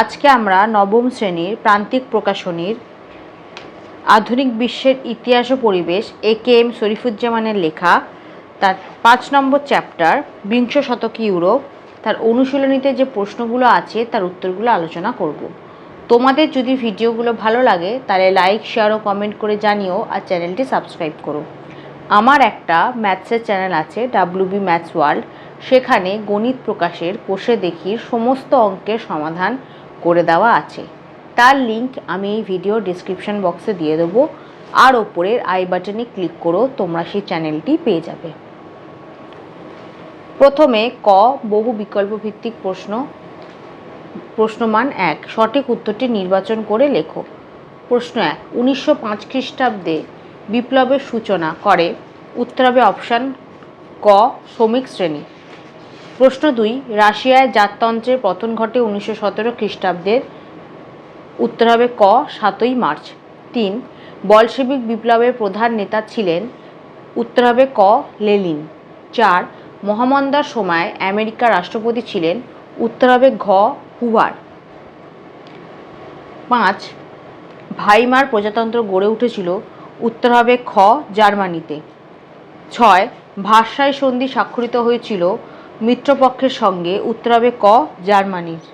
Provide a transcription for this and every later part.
আজকে আমরা নবম শ্রেণির প্রান্তিক প্রকাশনীর আধুনিক বিশ্বের ইতিহাস ও পরিবেশ এ কে এম শরীফুজ্জামানের লেখা, তার পাঁচ নম্বর চ্যাপ্টার, বিংশ শতক ইউরোপ, তার অনুশীলনীতে যে প্রশ্নগুলো আছে, তার উত্তরগুলো আলোচনা করব। তোমাদের যদি ভিডিওগুলো ভালো লাগে, তাহলে লাইক শেয়ার ও কমেন্ট করে জানিও আর চ্যানেলটি সাবস্ক্রাইব করো। আমার একটা ম্যাথসের চ্যানেল আছে ডাব্লিউবি ম্যাথস ওয়ার্ল্ড সেখানে গণিত প্রকাশের কোষে দেখির সমস্ত অঙ্কের সমাধান করে দেওয়া আছে। তার লিংক আমি এই ভিডিও ডিসক্রিপশন বক্সে দিয়ে দেবো। আর ওপরের আই বাটনে ক্লিক করো, তোমরা সেই চ্যানেলটি পেয়ে যাবে। প্রথমে ক, বহু বিকল্প ভিত্তিক প্রশ্ন। প্রশ্নমান এক, সঠিক উত্তরটি নির্বাচন করে লেখো। প্রশ্ন এক, উনিশশো পাঁচ খ্রিস্টাব্দে বিপ্লবের সূচনা করে। উত্তর হবে অপশান ক, শ্রমিক শ্রেণি। প্রশ্ন দুই, রাশিয়ায় জাততন্ত্রের পতন ঘটে উনিশশো সতেরো খ্রিস্টাব্দের। উত্তর হবে ক, সাতই মার্চ। তিন বলশেবিক বিপ্লবের প্রধান নেতা ছিলেন, উত্তর হবে ক লেলিন চার, মহামন্দার সময় আমেরিকার রাষ্ট্রপতি ছিলেন, উত্তর হবে ঘ হুভার পাঁচ, ভাইমার প্রজাতন্ত্র গড়ে উঠেছিল, উত্তর হবে খ, জার্মানিতে। ছয়, ভাষায় সন্ধি স্বাক্ষরিত হয়েছিল মিত্রপক্ষের সঙ্গে উত্তর হবে ক, জার্মানির।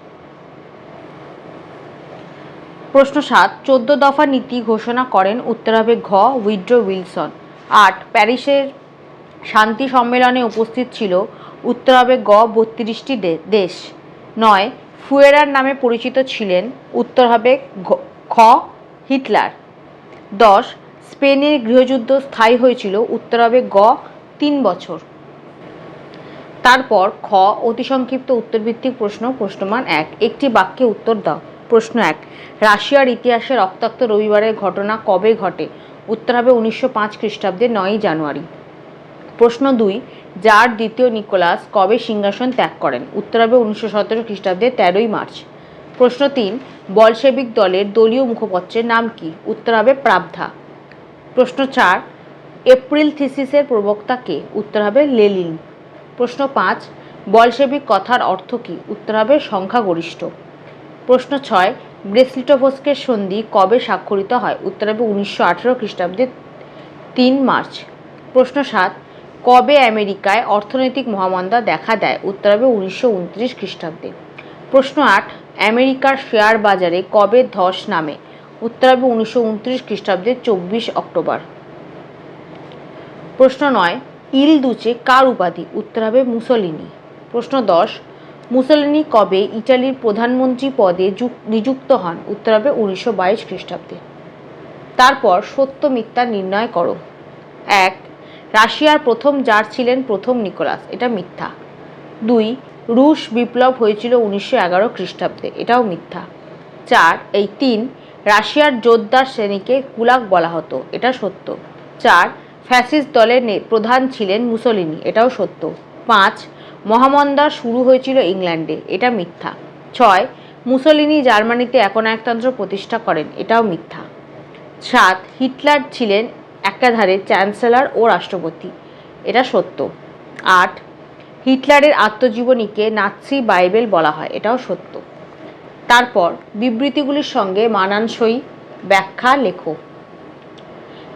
প্রশ্ন সাত, চোদ্দ দফা নীতি ঘোষণা করেন উত্তর হবে ঘ, উইড্রো উইলসন। আট, প্যারিসের শান্তি সম্মেলনে উপস্থিত ছিল উত্তর হবে গ, বত্রিশটি দেশ। নয়, ফুয়েরার নামে পরিচিত ছিলেন উত্তর হবে খ, হিটলার। দশ, স্পেনের গৃহযুদ্ধ স্থায়ী হয়েছিল উত্তর হবে গ, তিন বছর। তারপর খ, অতি সংক্ষিপ্ত উত্তরভিত্তিক প্রশ্ন, প্রশ্নমান এক। একটি বাক্যে উত্তর দাও। প্রশ্ন এক, রাশিয়ার ইতিহাসে রক্তাক্ত রবিবারের ঘটনা কবে ঘটে? উত্তর হবে উনিশশো পাঁচ খ্রিস্টাব্দের নয়ই জানুয়ারি। প্রশ্ন দুই, যার দ্বিতীয় নিকোলাস কবে সিংহাসন ত্যাগ করেন? উত্তর হবে উনিশশো সতেরো খ্রিস্টাব্দের তেরোই মার্চ। প্রশ্ন তিন বলশেবিক দলের দলীয় মুখপত্রের নাম কি? উত্তর হবে প্রাবধা। প্রশ্ন চার, এপ্রিল থিসিসের প্রবক্তা কে? উত্তর হবে লেলিন। প্রশ্ন পাঁচ বলশেবিক কথার অর্থ কী? উত্তর হবে সংখ্যাগরিষ্ঠ। প্রশ্ন ছয়, ব্রেসলিটোভস্কের সন্ধি কবে স্বাক্ষরিত হয়? উত্তর হবে উনিশশো আঠেরো খ্রিস্টাব্দে তিন মার্চ। প্রশ্ন সাত, কবে আমেরিকায় অর্থনৈতিক মহামন্দা দেখা দেয়? উত্তর হবে উনিশশো উনত্রিশ খ্রিস্টাব্দে। প্রশ্ন আট, আমেরিকার শেয়ার বাজারে কবে ধস নামে? উত্তর হবে উনিশশো উনত্রিশ খ্রিস্টাব্দের চব্বিশ অক্টোবর। প্রশ্ন নয় ইল দুচে কার উপাধি? উত্তর হবে মুসলিনি। প্রশ্ন দশ, মুসলিনি কবে ইটালির প্রধানমন্ত্রী পদে নিযুক্ত হন? উত্তর হবে উনিশশো বাইশ খ্রিস্টাব্দে। তারপর সত্য মিথ্যা নির্ণয় করো। এক, রাশিয়ার প্রথম জার ছিলেন প্রথম নিকোলাস? এটা মিথ্যা। দুই, রুশ বিপ্লব হয়েছিল উনিশশো এগারো খ্রিস্টাব্দে। এটাও মিথ্যা। চার, এই তিন, রাশিয়ার জোরদার শ্রেণীকে কুলাক বলা হতো। এটা সত্য। চার ফ্যাসিস্ট দলের প্রধান ছিলেন মুসলিনি। এটাও সত্য। পাঁচ, মহামন্দা শুরু হয়েছিল ইংল্যান্ডে। এটা মিথ্যা। ছয়, মুসলিনি জার্মানিতে একনায়কতন্ত্র প্রতিষ্ঠা করেন। এটাও মিথ্যা। সাত, হিটলার ছিলেন একাধারে চ্যান্সেলর ও রাষ্ট্রপতি। এটা সত্য। আট, হিটলারের আত্মজীবনীকে নাৎসি বাইবেল বলা হয়। এটাও সত্য। তারপর বিবৃতিগুলির সঙ্গে মানানসই ব্যাখ্যা লেখো।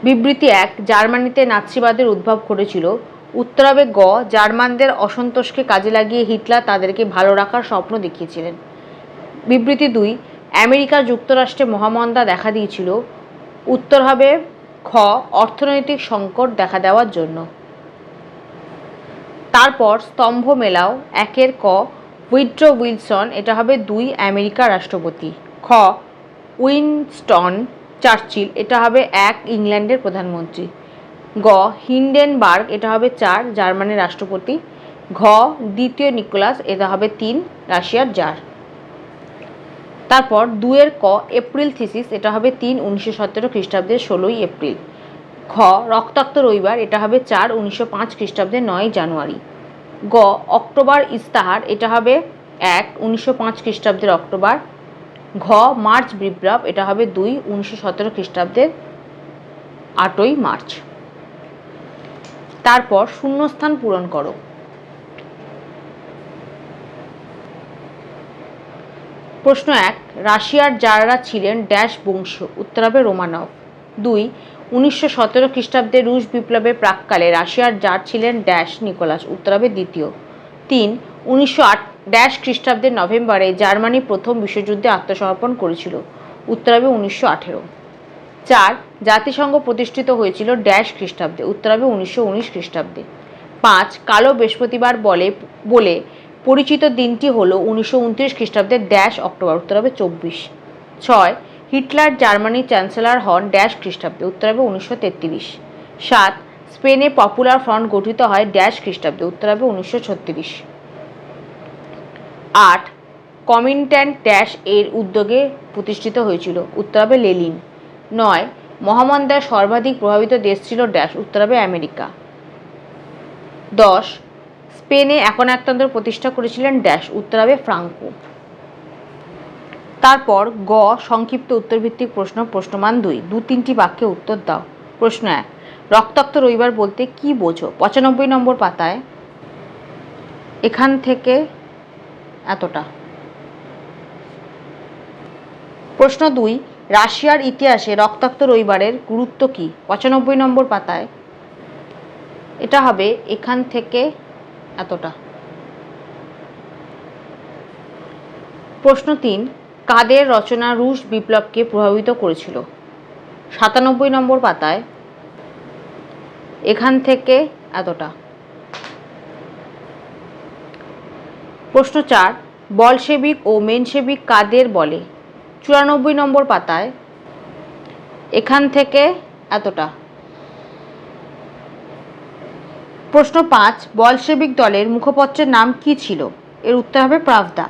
বিবৃতি এক, জার্মানিতে নাৎসিবাদের উদ্ভব ঘটেছিল। উত্তর হবে গ, জার্মানদের অসন্তোষকে কাজে লাগিয়ে হিটলার তাদেরকে ভালো রাখার স্বপ্ন দেখিয়েছিলেন। বিবৃতি দুই, আমেরিকা যুক্তরাষ্ট্রে মহামন্দা দেখা দিয়েছিল। উত্তর হবে খ, অর্থনৈতিক সংকট দেখা দেওয়ার জন্য। তারপর স্তম্ভ মেলাও, একের ক উইড্রো উইলসন, এটা হবে দুই আমেরিকা রাষ্ট্রপতি। খ উইনস্টন চার্চিল, এটা হবে এক ইংল্যান্ডের প্রধানমন্ত্রী। গ, হিন্ডেনবার্গ, এটা হবে চার জার্মানির রাষ্ট্রপতি। ঘ, দ্বিতীয় নিকোলাস, এটা হবে তিন রাশিয়ার জার। তারপর দুয়ের ক, এপ্রিল থিসিস, এটা হবে তিন উনিশশো সতেরো খ্রিস্টাব্দের ষোলোই এপ্রিল। খ রক্তাক্ত রবিবার, এটা হবে চার উনিশশো পাঁচ খ্রিস্টাব্দের নয় জানুয়ারি। গ, অক্টোবর ইস্তাহার, এটা হবে এক উনিশশো পাঁচ খ্রিস্টাব্দের অক্টোবর। ঘ, মার্চ বিপ্লব, এটা হবে দুই উনিশশো সতেরো খ্রিস্টাব্দের আটই মার্চ। তারপর শূন্যস্থান পূরণ করো। প্রশ্ন এক, রাশিয়ার যারা ছিলেন ড্যাশ বংশ, উত্তর হবে রোমানভ দুই, উনিশশো সতেরো খ্রিস্টাব্দে রুশ বিপ্লবের প্রাককালে রাশিয়ার জার ছিলেন ড্যাশ নিকোলাস, উত্তর হবে দ্বিতীয়। তিন, উনিশশো ড্যাশ খ্রিস্টাব্দের নভেম্বরে জার্মানি প্রথম বিশ্বযুদ্ধে আত্মসমর্পণ করেছিল উত্তর হবে উনিশশো আঠেরো। চার, জাতিসংঘ প্রতিষ্ঠিত হয়েছিল ড্যাশ খ্রিস্টাব্দে উত্তর হবে উনিশশো উনিশ খ্রিস্টাব্দে। পাঁচ, কালো বৃহস্পতিবার বলে বলে পরিচিত দিনটি হলো উনিশশো উনত্রিশ খ্রিস্টাব্দের ড্যাশ অক্টোবর উত্তর হবে চব্বিশ। ছয়, হিটলার জার্মানির চ্যান্সেলর হন ড্যাশ খ্রিস্টাব্দে উত্তর হবে উনিশশো তেত্রিশ। সাত, স্পেনে পপুলার ফ্রন্ট গঠিত হয় ড্যাশ খ্রিস্টাব্দে উত্তর হবে উনিশশো ছত্রিশ। আট কমিনট্যান্ট ড্যাশ এর উদ্যোগে প্রতিষ্ঠিত হয়েছিল উত্তর হবে লেলিন। নয়, মহামন্দার সর্বাধিক প্রভাবিত দেশ ছিল ড্যাশ উত্তর হবে আমেরিকা। দশ, স্পেনে এখন একতন্ত্র প্রতিষ্ঠা করেছিলেন ড্যাশ উত্তর হবে ফ্রাঙ্কো। তারপর গ, সংক্ষিপ্ত উত্তরভিত্তিক প্রশ্ন, প্রশ্নমান দুই। দু, তিনটি বাক্যে উত্তর দাও। প্রশ্ন এক, রক্তাক্ত রবিবার বলতে কি বোঝো? পঁচানব্বই নম্বর পাতায়। এখান থেকে এতটা। প্রশ্ন দুই, রাশিয়ার ইতিহাসে রক্তাক্ত রবিবারের গুরুত্ব কি? পঁচানব্বই নম্বর পাতায়। এটা হবে এখান থেকে এতটা। প্রশ্ন তিন, কাদের রচনা রুশ বিপ্লবকে প্রভাবিত করেছিল? সাতানব্বই নম্বর পাতায়। এখান থেকে এতটা। প্রশ্ন চার বলশেবিক ও মেনসেবিক কাদের বলে? চুরানব্বই নম্বর পাতায়। এখান থেকে এতটা। প্রশ্ন পাঁচ বলশেবিক দলের মুখপত্রের নাম কি ছিল? এর উত্তর হবে প্রাভদা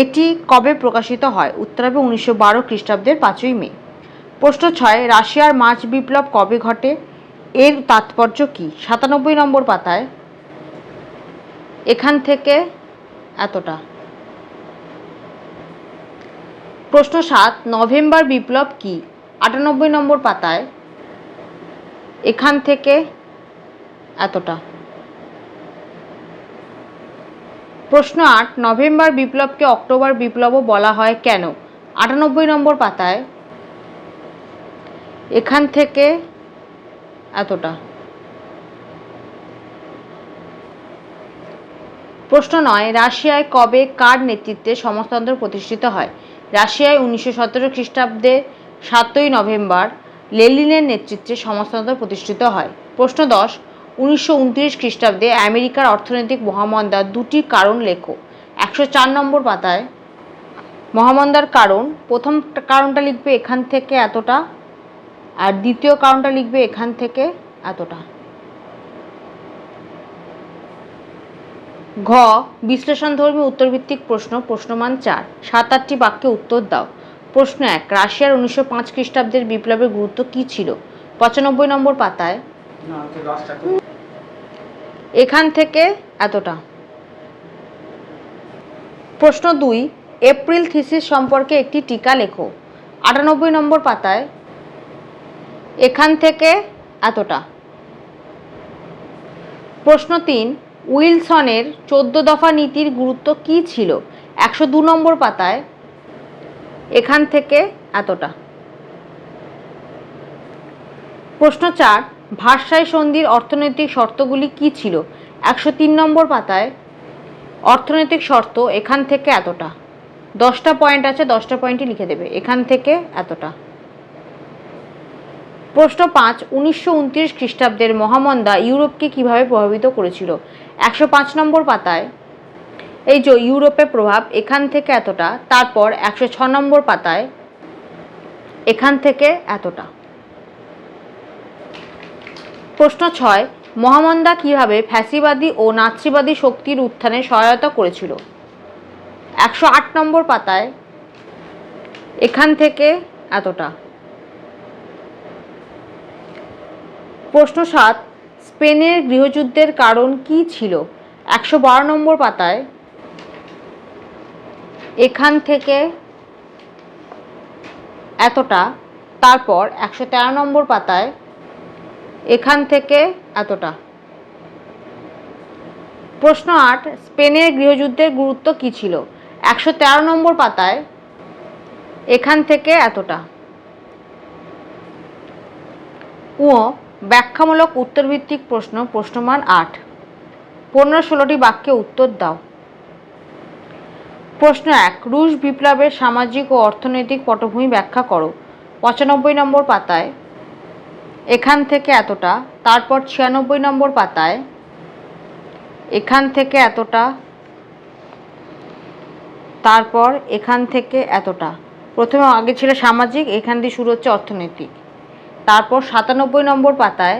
এটি কবে প্রকাশিত হয়? উত্তর হবে উনিশশো বারো খ্রিস্টাব্দের পাঁচই মে। প্রশ্ন ছয়, রাশিয়ার মার্চ বিপ্লব কবে ঘটে? এর তাৎপর্য কি? সাতানব্বই নম্বর পাতায়। এখান থেকে এতটা। প্রশ্ন সাত, নভেম্বর বিপ্লব কি? আটানব্বই নম্বর পাতায়, এখান থেকে এতটা। প্রশ্ন আট, নভেম্বর বিপ্লবকে অক্টোবর বিপ্লবও বলা হয় কেন? আটানব্বই নম্বর পাতায়, এখান থেকে এতটা। প্রশ্ন নয়, রাশিয়ায় কবে কার নেতৃত্বে সমাজতন্ত্র প্রতিষ্ঠিত হয়? রাশিয়ায় উনিশশো সতেরো খ্রিস্টাব্দে সাতই নভেম্বর লেলিনের নেতৃত্বে সমাজতন্ত্র প্রতিষ্ঠিত হয়। প্রশ্ন দশ, উনিশশো উনত্রিশ খ্রিস্টাব্দে আমেরিকার অর্থনৈতিক মহামন্দার দুটি কারণ লেখো। একশো চার নম্বর পাতায়, মহামন্দার কারণ, প্রথম কারণটা লিখবে এখান থেকে এতটা, আর দ্বিতীয় কারণটা লিখবে এখান থেকে এতটা। ঘ বিশ্লেষণধর্মী উত্তরভিত্তিক প্রশ্ন প্রশ্নমান চার। সাত আটটি বাক্যে উত্তর দাও। প্রশ্ন এক রাশিয়ার উনিশশো পাঁচ খ্রিস্টাব্দের বিপ্লবের গুরুত্ব কী ছিল? পঁচানব্বই নম্বর পাতায়। এখান থেকে এতটা। প্রশ্ন দুই এপ্রিল থিসিস সম্পর্কে একটি টিকা লেখো। আটানব্বই নম্বর পাতায়। এখান থেকে এতটা। প্রশ্ন তিন উইলসনের চোদ্দ দফা নীতির গুরুত্ব কী ছিল? একশো দু নম্বর পাতায়, এখান থেকে এতটা। প্রশ্ন চার ভাষায় সন্ধির অর্থনৈতিক শর্তগুলি কী ছিল? একশো তিন নম্বর পাতায়, অর্থনৈতিক শর্ত এখান থেকে এতটা। দশটা পয়েন্ট আছে, দশটা পয়েন্টই লিখে দেবে। এখান থেকে এতটা। প্রশ্ন পাঁচ, উনিশশো উনত্রিশ খ্রিস্টাব্দের মহামন্দা ইউরোপকে কীভাবে প্রভাবিত করেছিল? একশো পাঁচ নম্বর পাতায়, এই যে ইউরোপের প্রভাব এখান থেকে এতটা, তারপর একশো ছ নম্বর পাতায়, এখান থেকে এতটা। প্রশ্ন ছয়, মহামন্দা কীভাবে ফ্যাসিবাদী ও নাৎসিবাদী শক্তির উত্থানে সহায়তা করেছিল? একশো আট নম্বর পাতায়, এখান থেকে এতটা। প্রশ্ন সাত, স্পেনের গৃহযুদ্ধের কারণ কি ছিল? একশো বারো নম্বর পাতায়। এখান থেকে এতটা, তারপর একশো তেরো নম্বর পাতায়। এখান থেকে এতটা। প্রশ্ন আট, স্পেনের গৃহযুদ্ধের গুরুত্ব কী ছিল? একশো তেরো নম্বর পাতায়। এখান থেকে এতটা। ও ব্যাখ্যামূলক উত্তরভিত্তিক প্রশ্ন, প্রশ্নমান আট। পনেরো ষোলোটি বাক্যে উত্তর দাও। প্রশ্ন এক, রুশ বিপ্লবের সামাজিক ও অর্থনৈতিক পটভূমি ব্যাখ্যা করো। পঁচানব্বই নম্বর পাতায়, এখান থেকে এতটা, তারপর ছিয়ানব্বই নম্বর পাতায়, এখান থেকে এতটা, তারপর এখান থেকে এতটা। প্রথমে আগে ছিল সামাজিক, এখান দিয়ে শুরু হচ্ছে অর্থনৈতিক। তারপর সাতানব্বই নম্বর পাতায়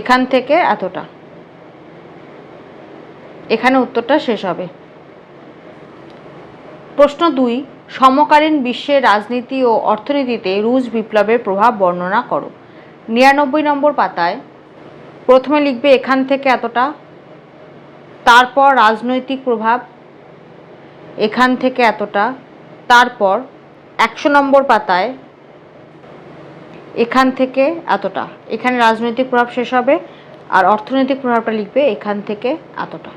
এখান থেকে এতটা। এখানে উত্তরটা শেষ হবে। প্রশ্ন দুই, সমকালীন বিশ্বের রাজনীতি ও অর্থনীতিতে রুশ বিপ্লবের প্রভাব বর্ণনা করো। নিরানব্বই নম্বর পাতায় প্রথমে লিখবে এখান থেকে এতটা, তারপর রাজনৈতিক প্রভাব, এখান থেকে এতটা, তারপর একশো নম্বর পাতায় এখান থেকে এতটা। এখানে রাজনৈতিক প্রভাব শেষ হবে আর অর্থনৈতিক প্রভাবটা লিখবে এখান থেকে এতটা।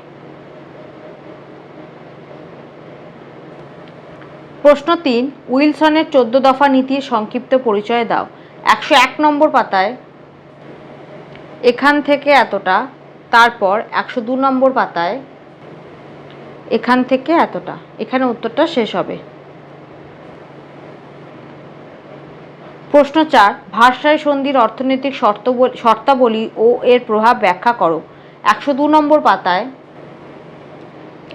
প্রশ্ন তিন, উইলসনের চোদ্দ দফা নীতির সংক্ষিপ্ত পরিচয় দাও। একশো এক নম্বর পাতায়, এখান থেকে এতটা, তারপর একশো দু নম্বর পাতায়, এখান থেকে এতটা। এখানে উত্তরটা শেষ হবে। প্রশ্ন চার, ভাষায় সন্ধির অর্থনৈতিক শর্ত শর্তাবলী ও এর প্রভাব ব্যাখ্যা করো। একশো দু নম্বর পাতায়,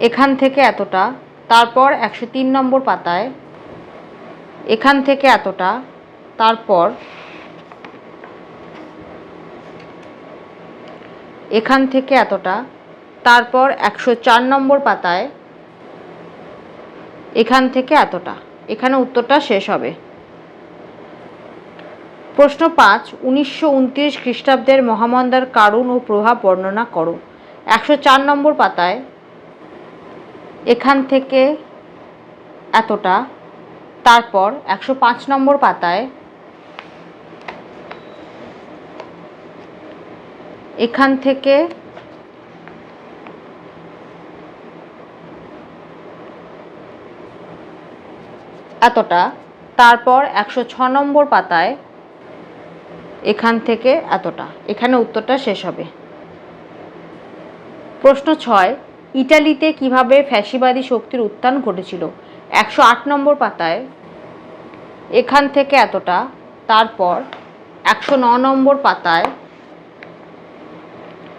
এখান থেকে এতটা, তারপর একশো তিন নম্বর পাতায়, এখান থেকে এতটা, তারপর এখান থেকে এতটা, তারপর একশো চার নম্বর পাতায়, এখান থেকে এতটা। এখানে উত্তরটা শেষ হবে। প্রশ্ন পাঁচ, উনিশশো উনত্রিশ খ্রিস্টাব্দের মহামন্দার কারণ ও প্রভাব বর্ণনা করো। একশো চার নম্বর পাতায়, এখান থেকে এতটা, তারপর একশো পাঁচ নম্বর পাতায়, এখান থেকে এতটা, তারপর একশো ছ নম্বর পাতায় এখান থেকে এতটা। এখানে উত্তরটা শেষ হবে। প্রশ্ন ছয়, ইটালিতে কীভাবে ফ্যাসিবাদী শক্তির উত্থান ঘটেছিল? একশো আট নম্বর পাতায়, এখান থেকে এতটা, তারপর একশো ন নম্বর পাতায়,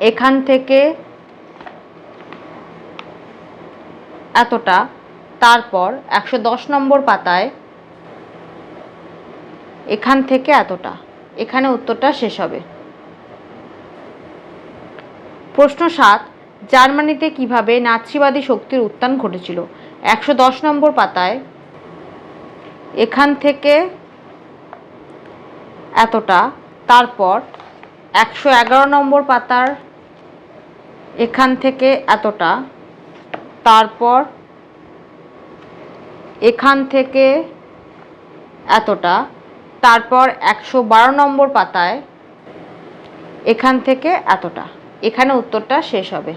এখান থেকে এতটা, তারপর একশো দশ নম্বর পাতায়, এখান থেকে এতটা। এখানে উত্তরটা শেষ হবে। প্রশ্ন সাত, জার্মানিতে কীভাবে নাৎসিবাদী শক্তির উত্থান ঘটেছিল? একশো দশ নম্বর পাতায়, এখান থেকে এতটা, তারপর একশো এগারো নম্বর পাতার, এখান থেকে এতটা, তারপর এখান থেকে এতটা তারপর একশো বারো নম্বর পাতায় এখান থেকে এতটা। এখানে উত্তরটা শেষ হবে।